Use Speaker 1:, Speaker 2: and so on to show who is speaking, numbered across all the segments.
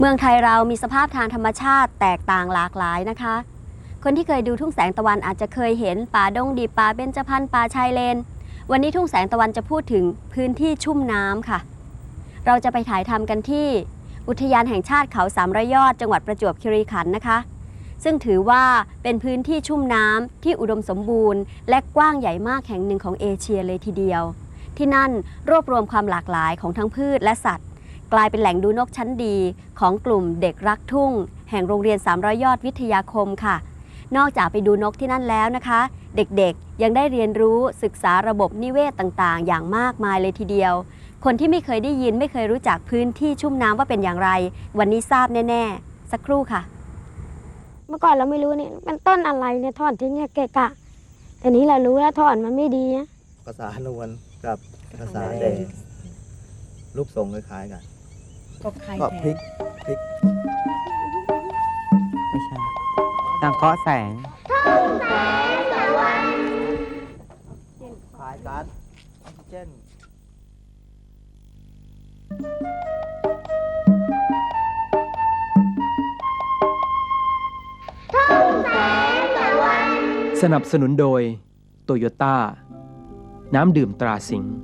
Speaker 1: เมืองไท
Speaker 2: ย
Speaker 3: เรามีสภาพทางธรรมชาติแตกต่างหลากหลายนะคะ คนที่เคยดูทุ่งแสงตะวันอาจจะเคยเห็นป่าดงดิบป่าเบญจพรรณป่าชายเลน วันนี้ทุ่งแสงตะวันจะพูดถึงพื้นที่ชุ่มน้ำค่ะ เราจะไปถ่ายทำกันที่ อุทยานแห่งชาติเขาสามร้อยยอดจังหวัดประจวบคีรีขันธ์นะคะ ซึ่งถือว่าเป็นพื้นที่ชุ่มน้ำที่อุดมสมบูรณ์ และกว้างใหญ่มากแห่งหนึ่งของเอเชียเลยทีเดียว ที่นั่นรวบรวมความหลากหลายของทั้งพืชและสัตว์ กลายเป็นแหล่งดูนกชั้นดี ของกลุ่มเด็กรักทุ่ง แห่งโรงเรียน 300 ยอดวิทยาคมค่ะ นอกจากไปดูนกที่นั่นแล้วนะคะ เด็กๆยังได้เรียนรู้ศึกษาระบบนิเวศต่างๆ อย่างมากมายเลยทีเดียว คนที่ไม่เคยได้ยินไม่เคยรู้จักพื้นที่ชุ่มน้ำว่าเป็นอย่างไร วันนี้ทราบแน่ๆ สักครู่ค่ะ
Speaker 2: เมื่อก่อนเราไม่รู้นี่มันต้นอะไรเนี่ยถอนทิ้งเนี่ยเกะกะ แต่นี้เรารู้แล้วถอนมันไม่ดีนะ
Speaker 4: ภาษานวลกับภาษาแดงรูปทรงคล้ายๆกัน
Speaker 5: ก็ไข่
Speaker 4: ก็พลิกพลิก
Speaker 6: ไม่ใช่สังเคราะห์แสง
Speaker 4: คล้ายก๊าซออกซิเจน
Speaker 7: สนับสนุนโดยโตโยต้า น้ำดื่มตราสิงห์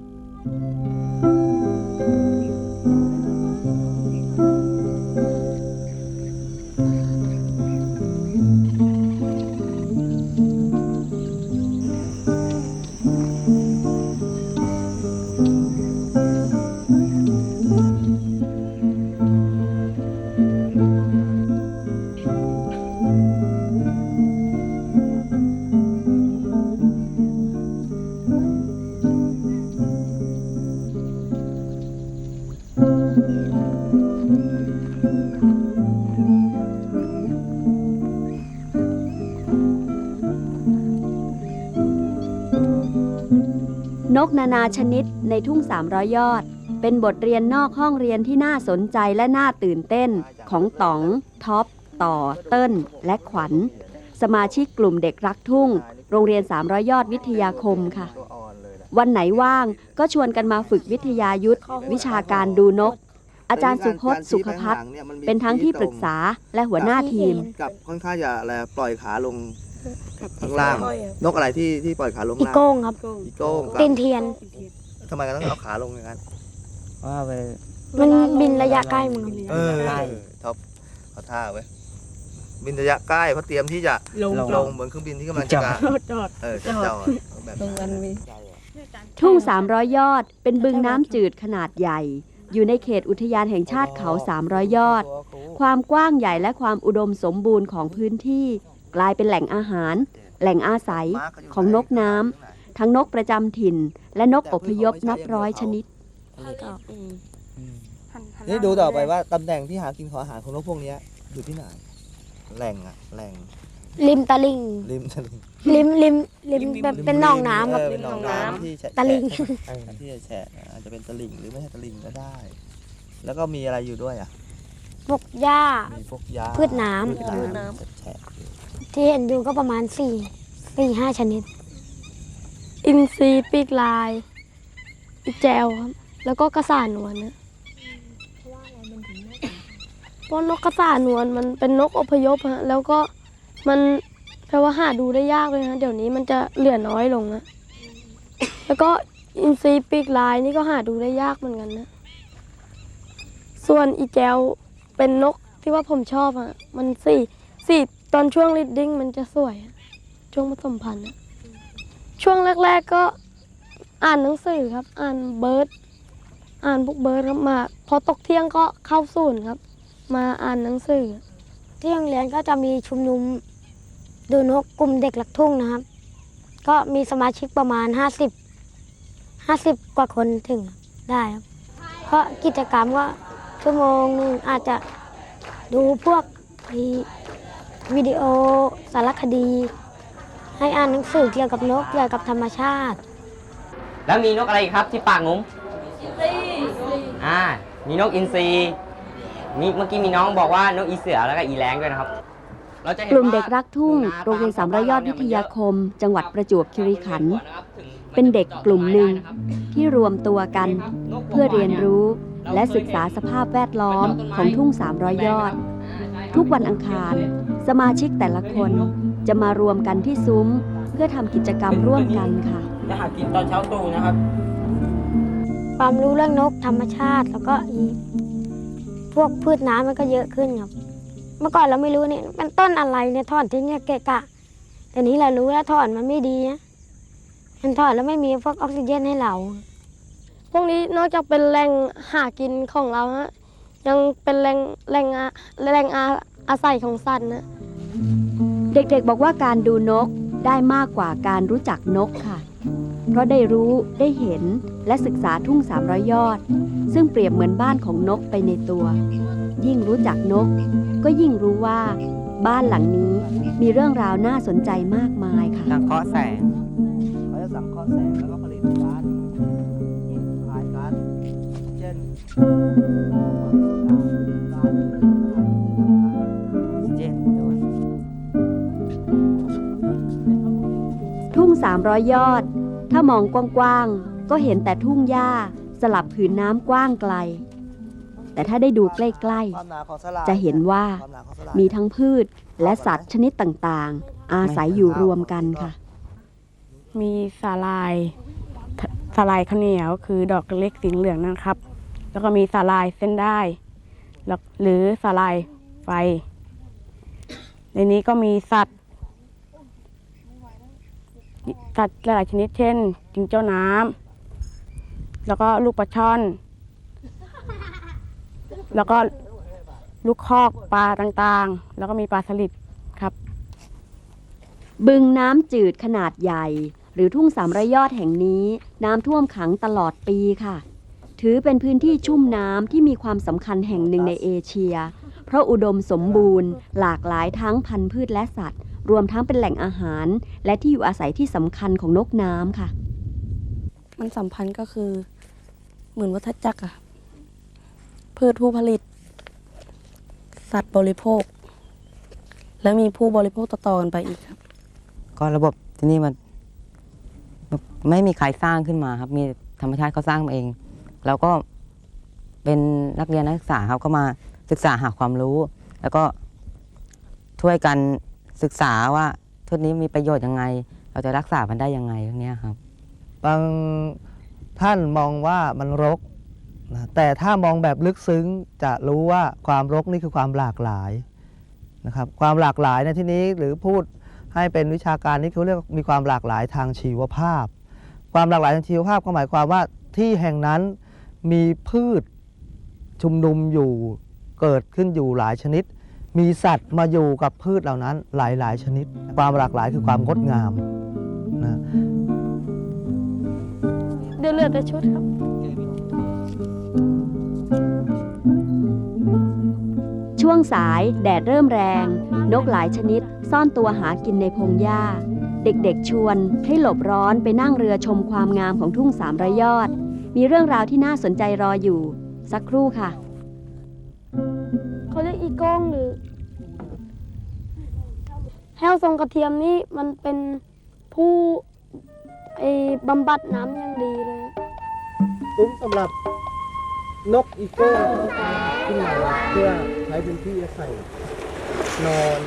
Speaker 3: กนานาชนิดในทุ่ง 300 ยอด เป็นบทเรียนนอกห้องเรียนที่น่าสนใจและน่าตื่นเต้นของต๋อง ท็อป ต่อ เติ้ลและขวัญ สมาชิกกลุ่มเด็กรักทุ่ง โรงเรียน 300 ยอดวิทยาคมค่ะ
Speaker 4: ตัวอ่อนเลยนะ
Speaker 3: วันไหนว่างก็ชวนกันมาฝึกวิทยายุทธวิชาการดูนก อาจารย์สุพจน์สุขพัฒน์เป็นทั้งที่ปรึกษาและหัวหน้าทีม
Speaker 4: กับค่อนข้างจะอะไรปล่อยขาลง ข้างล่าง นกอะไรที่ที่ปล่อยขาลง
Speaker 2: อี
Speaker 4: ล่าง
Speaker 2: โก้งครับ
Speaker 4: อีโก้งกับ
Speaker 2: ตีนเทียน
Speaker 4: ทำไมกันต้องเอาขาลงอย่างนั้น
Speaker 6: ว่าไป
Speaker 2: มันบินระยะใกล้มึงครับ
Speaker 4: เออท็อปเอาท่าไว้ยบินระยะใกล้เพราะเตรียมที่จะ
Speaker 5: ลง
Speaker 4: ลงเหมือนเครื่องบินที่กำลังจะ
Speaker 5: จอด จอด
Speaker 4: เออจะจอดแบบ
Speaker 5: ลงกันมี
Speaker 3: ทุ่ง 300 ยอด เป็นบึงน้ำจืดขนาดใหญ่ อยู่ในเขตอุทยานแห่งชาติเขา 300 ยอด ความกว้างใหญ่และความอุดมสมบูรณ์ของพื้นที่ กลายเป็นแหล่งอาหาร แหล่งอาศัยของนกน้ำทั้งนกประจำถิ่น และนกอพยพนับร้อยชนิด
Speaker 4: นี่ดูต่อไปว่าตำแหน่งที่หากินของอาหารของนกพวกเนี้ยอยู่ที่ไหน แหล่งอะแหล่ง
Speaker 2: ริมตะลิง
Speaker 4: ริมตลิ่ง
Speaker 2: ริมริมริมแบบเป็นหนองน้ำ
Speaker 4: เอ
Speaker 2: แบบ
Speaker 4: อเป็นหนองน้ำที่แฉะ
Speaker 2: ตะลิง
Speaker 4: แฉะที่จะแฉะอาจจะเป็นตลิ่งหรือไม่ใช่ตลิ่งก็ได้ แล้วก็มีอะไรอยู่ด้วยอะ
Speaker 2: พวกหญ้า
Speaker 4: มีพวกหญ้า
Speaker 2: พืชน้ำ
Speaker 4: พืชน้ำแฉะๆอยู่
Speaker 2: ที่เห็นอยู่ก็ประมาณสี่สี่ห้าชนิด
Speaker 8: อินทรีปีกลายอีแจวครับ แล้วก็กระสานวลนะเพราะนกกระสานวลมันเป็นนกอพยพฮะ แล้วก็มันแต่ว่าหาดูได้ยากเลยนะเดี๋ยวนี้มันจะเหลือน้อยลงนะแล้วก็อินทรีปีกลายนี่ก็หาดูได้ยากเหมือนกันนะ ส่วนอีแจวเป็นนกที่ว่าผมชอบอะมันสี่สี่ ตอนช่วงลิดดิ้งมันจะสวยอะช่วงผสมพันธุ์อะช่วงแรก ๆก็อ่านหนังสือครับ อ่านเบิร์ดอ่านพวกเบิร์ดครับมาพอตกเที่ยงก็เข้าศูนย์ครับ มาอ่านหนังสือ
Speaker 2: ที่โรงเรียนก็จะมีชุมนุมดูนกกลุ่มเด็กหลักทุ่งนะครับ ก็มีสมาชิกประมาณ 50 50 กว่าคนถึงได้ครับ เพราะกิจกรรมก็ชั่วโมงหนึงอาจจะดูพวกไอ้ วิดีโอ สารคดี ให้อ่านหนังสือเกี่ยวกับนกเกี่ยวกับธรรมชาติ
Speaker 5: แล้วมีนกอะไรอีกครับที่ปากงุ้มอ่า มีนกอินทรีมีเมื่อกี้มีน้องบอกว่านกอีเสือแล้วก็อีแรงด้วยนะครับเราจะเห็น
Speaker 3: กลุ่ม
Speaker 5: ว่า
Speaker 3: เด็กรักทุ่ง
Speaker 5: หา
Speaker 3: โรงเรียน
Speaker 5: ป
Speaker 3: สามร้อยยอดวิทยาคม จังหวัดประจวบคีรีขันธ์
Speaker 5: ถึง
Speaker 3: เป็นเด็กกลุ่มหนึ่งที่รวมตัวกัน เพื่อเรียนรู้และศึกษาสภาพแวดล้อมของทุ่ง300ยอด ทุกวันอังคาร สมาชิกแต่ละคนจะมารวมกันที่ซุ้ม เพื่อทำกิจกรรมร่วมกันค่ะ
Speaker 5: จะหากินตอนเช้าตรู่นะครับ
Speaker 2: ความรู้เรื่องนกธรรมชาติแล้วก็อีพวกพืชน้ำมันก็เยอะขึ้นครับ เมื่อก่อนเราไม่รู้เนี่ยเป็นต้นอะไรเนี่ยถอนทิ้งเนี่ยเกะกะ แต่นี้เรารู้แล้วถอนมันไม่ดีนะมันถอนแล้วไม่มีพวกออกซิเจนให้เรา
Speaker 8: พวกนี้นอกจากเป็นแหล่งหากินของเราฮะ ยังเป็นแหล่งแหล่งอาแหล่งอาอาศัยของสัตว์นะ
Speaker 3: เด็กๆบอกว่าการดูนกได้มากกว่าการรู้จักนกค่ะ เพราะได้รู้ได้เห็นและศึกษาทุ่ง300ยอด ซึ่งเปรียบเหมือนบ้านของนกไปในตัว ยิ่งรู้จักนก ก็ยิ่งรู้ว่า บ้านหลังนี้มีเรื่องราวน่าสนใจมากมายค่ะ
Speaker 6: สังเคราะห์แสง
Speaker 4: เขาจะสังเคราะห์แสงแล้วก็ ช่น
Speaker 6: เจนด้วย
Speaker 3: ยอด ถ้ามองกว้างๆ ก็เห็นแต่ทุ่งหญ้าสลับผืนน้ำกว้างไกล แต่ถ้าได้ดูใกล้
Speaker 4: ความหนาของสลาย
Speaker 3: จะเห็นว่า
Speaker 4: มี
Speaker 3: ทั้งพืชและสัตว์ชนิดต่างๆ อาศัยอยู่รวมกันค่ะ
Speaker 9: มีสาลายสาลายข้าวเหนียวคือดอกเล็กสีเหลืองนะครับ แล้วก็มีสาลายเส้นได้แล้วหรือสาลายไฟ ในนี้ก็มีสัตว์ สัตว์หลายชนิดเช่นจิงเจ้าน้ำแล้วก็ลูกปลาช่อน แล้วก็ลูกคอกปลาต่างๆ แล้วก็มีปลาสลิดครับ
Speaker 3: บึงน้ำจืดขนาดใหญ่ หรือทุ่งสามระยอดแห่งนี้ น้ำท่วมขังตลอดปีค่ะ ถือเป็นพื้นที่ชุ่มน้ำที่มีความสำคัญแห่งหนึ่งในเอเชีย เพราะอุดมสมบูรณ์ หลากหลายทั้งพันธุ์พืชและสัตว์ รวมทั้งเป็นแหล่งอาหาร และที่อยู่อาศัยที่สำคัญของนกน้ำค่ะ
Speaker 9: มันสัมพันธ์ก็คือ เหมือนวัฏจักรอะพืชผู้ผลิต สัตว์บริโภค และมีผู้บริโภคต่อๆกันไปอีกครับ
Speaker 6: ก็ระบบที่นี่มันแบบไม่มีใครสร้างขึ้นมาครับ มีธรรมชาติเขาสร้างมาเอง แล้วก็เป็นนักเรียนนักศึกษาครับก็มาศึกษาหาความรู้ แล้วก็ช่วยกันศึกษาว่าทุนนี้มีประโยชน์ยังไง เราจะรักษามันได้ยังไงพวกเนี้ครับ
Speaker 4: บางท่านมองว่ามันรกนะแต่ถ้ามองแบบลึกซึ้งจะรู้ว่าความรกนี่คือความหลากหลายนะครับความหลากหลายในที่นี้หรือพูดให้เป็นวิชาการนี่เขาเรียกมีความหลากหลายทางชีวภาพ ความหลากหลายทางชีวภาพก็หมายความว่าที่แห่งนั้น มีพืชชุมนุมอยู่เกิดขึ้นอยู่หลายชนิด มีสัตว์มาอยู่กับพืชเหล่านั้นหลาย ๆ ชนิด ความหลากหลายคือความงดงามนะ
Speaker 8: เดี๋ยวเลือแต่ชุดครับ
Speaker 3: ช่วงสายแดดเริ่มแรง นกหลายชนิด ซ่อนตัวหากินในพงหญ้า เด็กๆชวนให้หลบร้อนไปนั่งเรือชมความงามของทุ่งสามระยอด มีเรื่องราวที่น่าสนใจรออยู่ สักครู่ค่ะ
Speaker 8: เขาเรียกอีโก้งหรือแห้วทรงกระเทียมนี่มันเป็นผู้ไอ้บำบัดน้ำอย่างดีเลย
Speaker 1: ซุ้มสำหรับนกอีเกิลขึ้นมาเพื่อใช้พื้นที่อาศัยนอน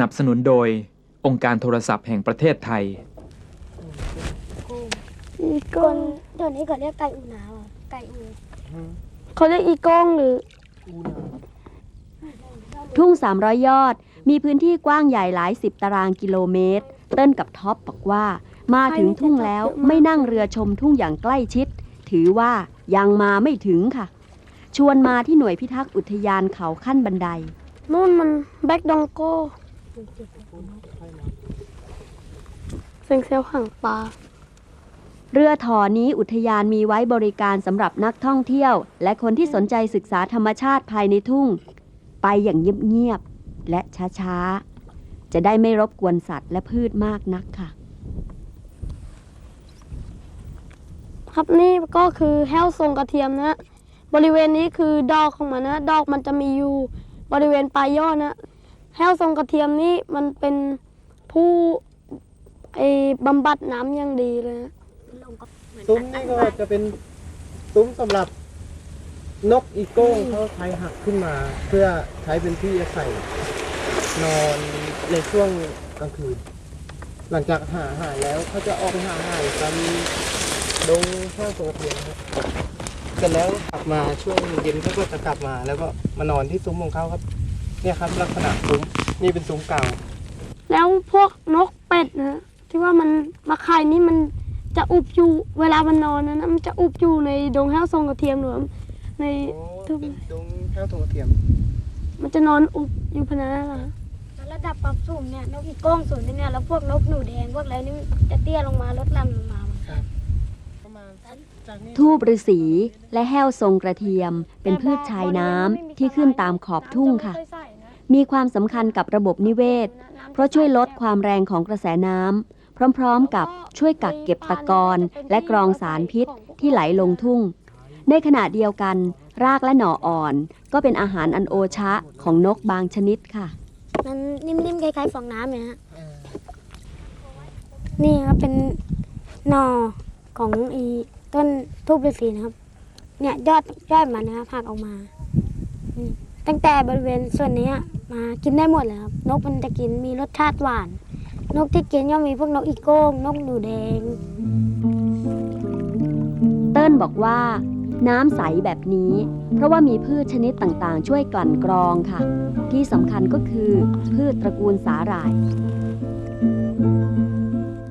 Speaker 7: นับสนุนโดยองค์การโทรศัพท์แห่งประเทศไทย
Speaker 8: อี
Speaker 2: ค
Speaker 8: ก้อน
Speaker 2: นเดี๋ยวนี้ก็เรียกไก่อูหนาวอะไก่อู
Speaker 8: เขาเรียกอีก้องหรือ
Speaker 3: ทุ่ง 300 ยอด มีพื้นที่กว้างใหญ่หลายสิบตารางกิโลเมตร เต้นกับท็อปบอกว่า มาถึงทุ่งแล้วไม่นั่งเรือชมทุ่งอย่างใกล้ชิด ถือว่ายังมาไม่ถึงค่ะ ชวนมาที่หน่วยพิทักษ์อุทยานเขาขั้นบันได
Speaker 8: นู่นมันแบ็กดองโก้ เซ็งเซลหางปลา
Speaker 3: เรือถอนี้อุทยานมีไว้บริการสำหรับนักท่องเที่ยว และคนที่สนใจศึกษาธรรมชาติภายในทุ่ง ไปอย่างเงียบๆและช้าๆ จะได้ไม่รบกวนสัตว์และพืชมากนักค่ะ
Speaker 8: ครับนี่ก็คือแห้วทรงกระเทียมนะ บริเวณนี้คือดอกของมันนะ ดอกมันจะมีอยู่บริเวณปลายยอดนะ แห้วทรงกระเทียมนี่มันเป็นผู้ไอ้บำบัดน้ำอย่างดีเลยนะ
Speaker 1: ซุ้มนี่ก็จะเป็นซุ้มสำหรับนกอีโก้งเขาใช้หักขึ้นมา เพื่อใช้เป็นที่อาศัยนอนในช่วงกลางคืน หลังจากหาอาหารแล้วเขาจะออกไปหาอาหารตามดงข้าวโซเทียนครับเสร็จแล้วกลับมาช่วงเย็นเขาก็จะกลับมา แล้วก็มานอนที่ซุ้มของเขาครับ เนี่ยครับลักษณะซุ้มนี่เป็นซุ้มเก่า
Speaker 8: แล้วพวกนกเป็ดนะที่ว่ามันมาไข่นี่มันจะอุบอยู่เวลามันนอนนะนะมันจะอุบอยู่ในดงแห้วทรงกระเทียมหรือใน
Speaker 1: โอ้
Speaker 8: ทุก
Speaker 1: เป็นดงข้าวโซเทียม
Speaker 8: มันจะนอนอุบอยู่พะนันนะ
Speaker 2: แล้วระดับความสูงเนี่ยนกอีโก้งสูงที่เนี่ยแล้วพวกนกหนูแดงพวกอะไรนี่มันจะเตี้ยลงมาลดลำลงมา
Speaker 1: ประมาณจากนี้
Speaker 3: ทูบฤาษีและแห้วทรงกระเทียมเป็นพืชชายน้ำที่ขึ้นตามขอบทุ่งค่ะ มีความสำคัญกับระบบนิเวศ เพราะช่วยลดความแรงของกระแสน้ำพร้อมๆกับช่วยกักเก็บตะกอนและกรองสารพิษที่ไหลลงทุ่ง ในขณะเดียวกัน รากและหน่ออ่อน ก็เป็นอาหารอันโอชะของนกบางชนิดค่ะ
Speaker 2: มันนิ่มๆคล้ายๆฟองน้ำเนี่ยฮะนี่ครับเป็นหน่อของอีต้นทูบฤาษีนะครับ เนี่ยยอดยอดมันนะครับหักออกมา อืม ตั้งแต่บริเวณส่วนนี้มากินได้หมดเลยครับ นกมันจะกินมีรสชาติหวาน นกที่กินก็มีพวกนกอีโก้ง นกหนูแดง
Speaker 3: เติ้ลบอกว่า น้ำใสแบบนี้ เพราะว่ามีพืชชนิดต่างๆ ช่วยกลั่นกรองค่ะ ที่สำคัญก็คือพืชตระกูลสาหร่าย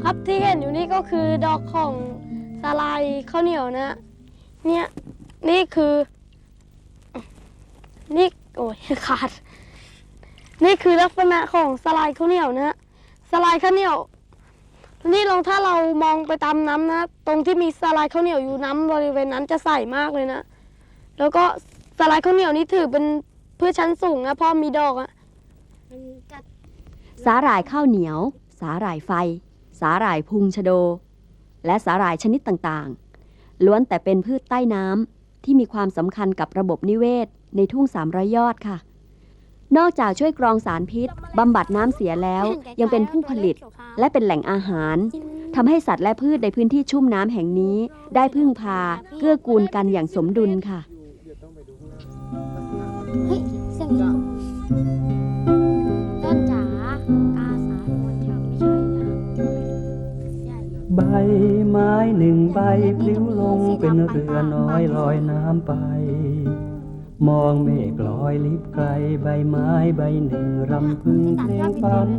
Speaker 8: ครับที่เห็นอยู่นี่ก็คือดอกของสาลายข้าวเหนียวนะ เนี่ยนี่คือ นี่ โอ้ยขาด นี่คือลักษณะของสลายข้าวเหนียวนะสลายข้าวเหนียว นี่ลองถ้าเรามองไปตามน้ำนะ ตรงที่มีสลายข้าวเหนียวอยู่น้ำบริเวณนั้นจะใสมากเลยนะ แล้วก็สลายข้าวเหนียวนี่ถือเป็นพืชชั้นสูงนะเพราะมีดอกอะ
Speaker 2: มันจะ
Speaker 3: สาหร่ายข้าวเหนียว สาหร่ายไฟ สาหร่ายพุงชะโด และสาหร่ายชนิดต่างๆ ล้วนแต่เป็นพืชใต้น้ำที่มีความสำคัญกับระบบนิเวศ ในทุ่ง300ยอดค่ะ นอกจากช่วยกรองสารพิษบำบัดน้ำเสียแล้ว ยังเป็นผู้ผลิตและเป็นแหล่งอาหารทำให้สัตว์และพืชในพื้นที่ชุ่มน้ำแห่งนี้ ได้พึ่งพา เกื้อกูลกันอย่างสมดุลค่ะ
Speaker 2: เฮ้ยเสียงนี้ต้นจ๋ากาสายมนทำไม่ใช่นะใช่
Speaker 1: ใบไม้หนึ่งใบ ปลิวลงเป็นเรือน้อยลอยน้ำไป มองเมฆลอยลิบไกลใบไม้ใบหนึ่งรำพึงเพลงฝัน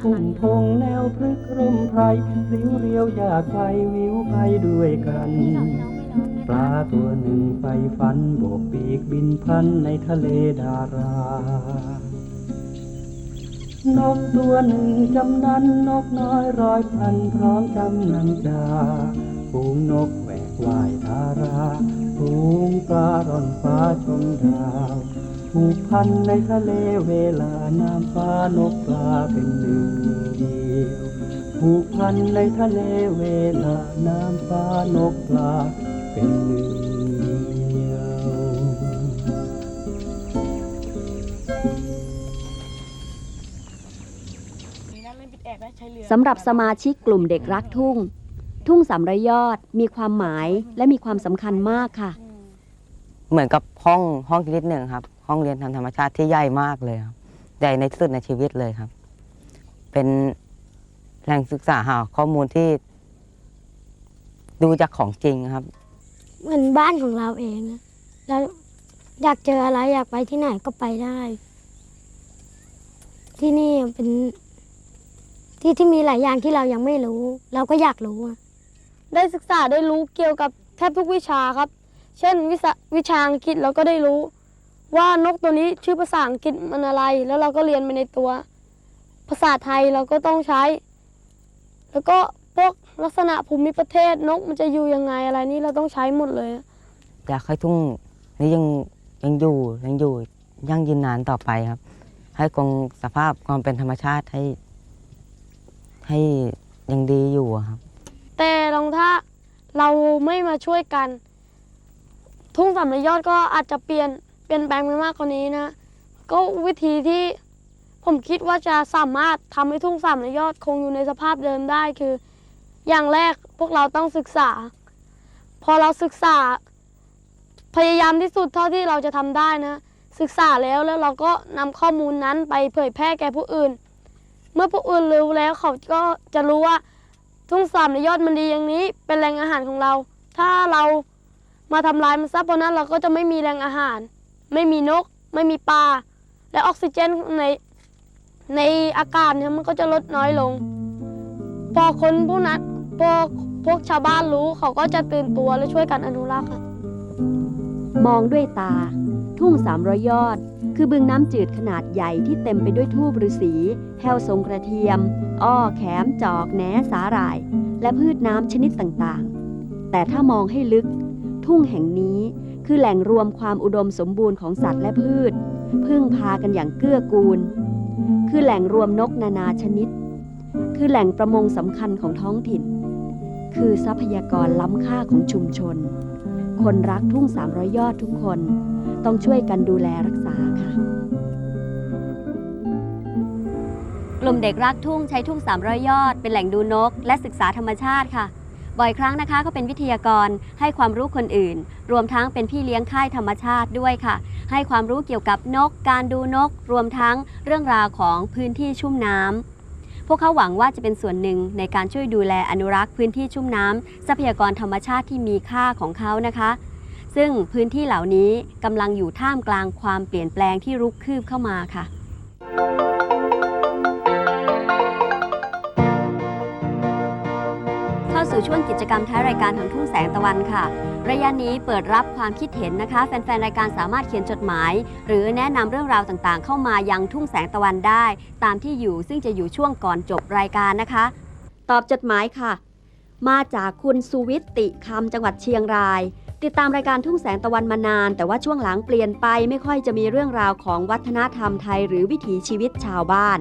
Speaker 1: พุ่งพงแนวพลึกร่มไพรปลิวเรียวอยากไปวิวไปด้วยกันปลาตัวหนึ่งไฟฝันโบกปีกบินพันในทะเลดารานกตัวหนึ่งจำนันนกน้อยร้อยพันพร้อมจำนันจาฝูงนกแหวกว่ายทารา ฝูงปลาร่อนฟ้าชมดาวผูกพันในทะเลเวลาน้ำฟ้านกปลาเป็นหนึ่งเดียวผูกพันในทะเลเวลาน้ำฟ้านกปลาเป็นหนึ่งเดียว
Speaker 3: สำหรับสมาชิกกลุ่มเด็กรักทุ่ง ทุ่งสามร้อยยอดมีความหมายและมีความสำคัญมากค่ะ
Speaker 6: เหมือนกับห้องห้องชนิดหนึ่งครับ ห้องเรียนทางธรรมชาติที่ใหญ่มากเลยครับใหญ่ในที่สุดในชีวิตเลยครับ เป็นแหล่งศึกษาหาข้อมูลที่ ดูจากของจริงครับ
Speaker 2: เหมือนบ้านของเราเองอะแล้วอยากเจออะไรอยากไปที่ไหนก็ไปได้ ที่นี่เป็น ที่ที่มีหลายอย่างที่เรายังไม่รู้ เราก็อยากรู้อะ
Speaker 8: ได้ศึกษาได้รู้เกี่ยวกับแทบทุกวิชาครับ เช่นวิชาวิชาอังกฤษเราก็ได้รู้ ว่านกตัวนี้ชื่อภาษาอังกฤษมันอะไร แล้วเราก็เรียนไปในตัว ภาษาไทยเราก็ต้องใช้ แล้วก็พวกลักษณะภูมิประเทศนกมันจะอยู่ยังไงอะไรนี่เราต้องใช้หมดเลย
Speaker 6: อยากให้ทุ่งนี้ยังยังอยู่ยังอยู่ยั่งยืนนานต่อไปครับ ให้คงสภาพความเป็นธรรมชาติให้ ให้ยังดีอยู่ครับ
Speaker 8: ลองถ้าเราไม่มาช่วยกัน ทุ่งสามระยอดก็อาจจะเปลี่ยนเปลี่ยนแปลงไปมากกว่านี้นะ ก็วิธีที่ผมคิดว่าจะสามารถทำให้ทุ่งสามระยอดคงอยู่ในสภาพเดิมได้คือ อย่างแรกพวกเราต้องศึกษา พอเราศึกษา พยายามที่สุดเท่าที่เราจะทำได้นะ ศึกษาแล้วแล้วเราก็นำข้อมูลนั้นไปเผยแพร่แก่ผู้อื่น เมื่อผู้อื่นรู้แล้วเขาก็จะรู้ว่า ทุ่งสามในยอดมันดีอย่างนี้ เป็นแหล่งอาหารของเรา ถ้าเรามาทำลายมันซะเพราะนั้นเราก็จะไม่มีแหล่งอาหาร ไม่มีนก ไม่มีปลา และออกซิเจนในในอากาศเนี่ยมันก็จะลดน้อยลง พอคนพวกนั้นพวกพวกชาวบ้านรู้เขาก็จะตื่นตัวและช่วยกันอนุรักษ์ค่ะ
Speaker 3: มองด้วยตา ทุ่งสามร้อยยอด คือบึงน้ำจืดขนาดใหญ่ที่เต็มไปด้วยทูบฤาษีแห้วทรงกระเทียม อ้อแขมจอกแหนสาหร่าย และพืชน้ำชนิดต่างๆ แต่ถ้ามองให้ลึก ทุ่งแห่งนี้คือแหล่งรวมความอุดมสมบูรณ์ของสัตว์และพืช พึ่งพากันอย่างเกื้อกูล คือแหล่งรวมนกนานาชนิด คือแหล่งประมงสำคัญของท้องถิ่น คือทรัพยากรล้ำค่าของชุมชน คนรักทุ่ง300ยอดทุกคน ต้องช่วยกันดูแลรักษาค่ะ กลุ่มเด็กรักทุ่งใช้ทุ่ง300ยอด เป็นแหล่งดูนก และศึกษาธรรมชาติค่ะ บ่อยครั้งนะคะก็เป็นวิทยากรให้ความรู้คนอื่น รวมทั้งเป็นพี่เลี้ยงค่ายธรรมชาติด้วยค่ะ ให้ความรู้เกี่ยวกับนก การดูนก รวมทั้งเรื่องราวของพื้นที่ชุ่มน้ำพวกเขาหวังว่าจะเป็นส่วนหนึ่งในการช่วยดูแลอนุรักษ์พื้นที่ชุ่มน้ำทรัพยากรธรรมชาติที่มีค่าของเขานะคะ ซึ่งพื้นที่เหล่านี้กำลังอยู่ท่ามกลางความเปลี่ยนแปลงที่รุกคืบเข้ามาค่ะ เข้าสู่ช่วงกิจกรรมท้ายรายการของทุ่งแสงตะวันค่ะ ระยะนี้เปิดรับความคิดเห็นนะคะ แฟนๆ รายการสามารถเขียนจดหมาย หรือแนะนำเรื่องราวต่างๆ เข้ามายังทุ่งแสงตะวันได้ ตามที่อยู่ซึ่งจะอยู่ช่วงก่อนจบรายการนะคะ ตอบจดหมายค่ะ มาจากคุณสุวิทติคำจังหวัดเชียงราย ติดตามรายการทุ่งแสงตะวันมานาน แต่ว่าช่วงหลังเปลี่ยนไปไม่ค่อยจะมีเรื่องราวของวัฒนธรรมไทยหรือวิถีชีวิตชาวบ้าน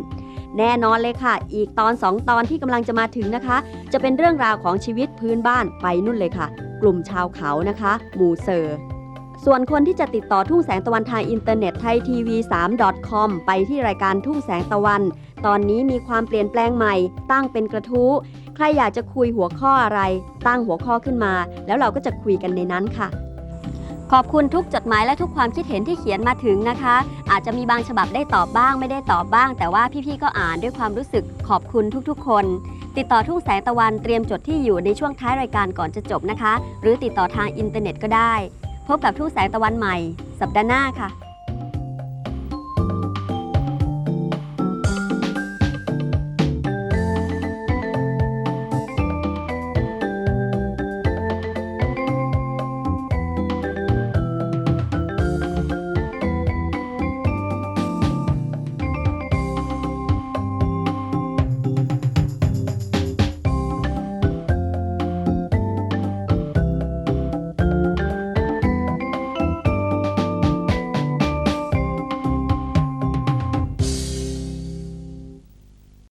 Speaker 3: แน่นอนเลยค่ะ อีกตอนสองตอนที่กำลังจะมาถึงนะคะ จะเป็นเรื่องราวของชีวิตพื้นบ้านไปนู่นเลยค่ะ กลุ่มชาวเขานะคะ หมู่เซอร์ส่วนคนที่จะติดต่อทุ่งแสงตะวันทางอินเทอร์เน็ตไทยทีวี 3 com ไปที่รายการทุ่งแสงตะวัน ตอนนี้มีความเปลี่ยนแปลงใหม่ ตั้งเป็นกระทู้ ครอยากจะคุยหัวข้ออะไร ตั้งหัวข้อขึ้นมา แล้วเราก็จะคุยกันในนั้นค่ะ ขอบคุณทุกจดหมายและทุกความคิดเห็นที่เขียนมาถึงนะคะ อาจจะมีบางฉบับได้ตอบบ้าง ไม่ได้ตอบบ้าง แต่ว่าพี่ๆก็อ่านด้วยความรู้สึกขอบคุณทุกๆ คน ติดต่อทุ่งแสงตะวันเตรียมจดที่อยู่ในช่วงท้ายรายการก่อนจะจบนะคะ หรือติดต่อทางอินเทอร์เน็ตก็ได้ พบกับทุ่งแสงตะวันใหม่ สัปดาห์หน้าค่ะ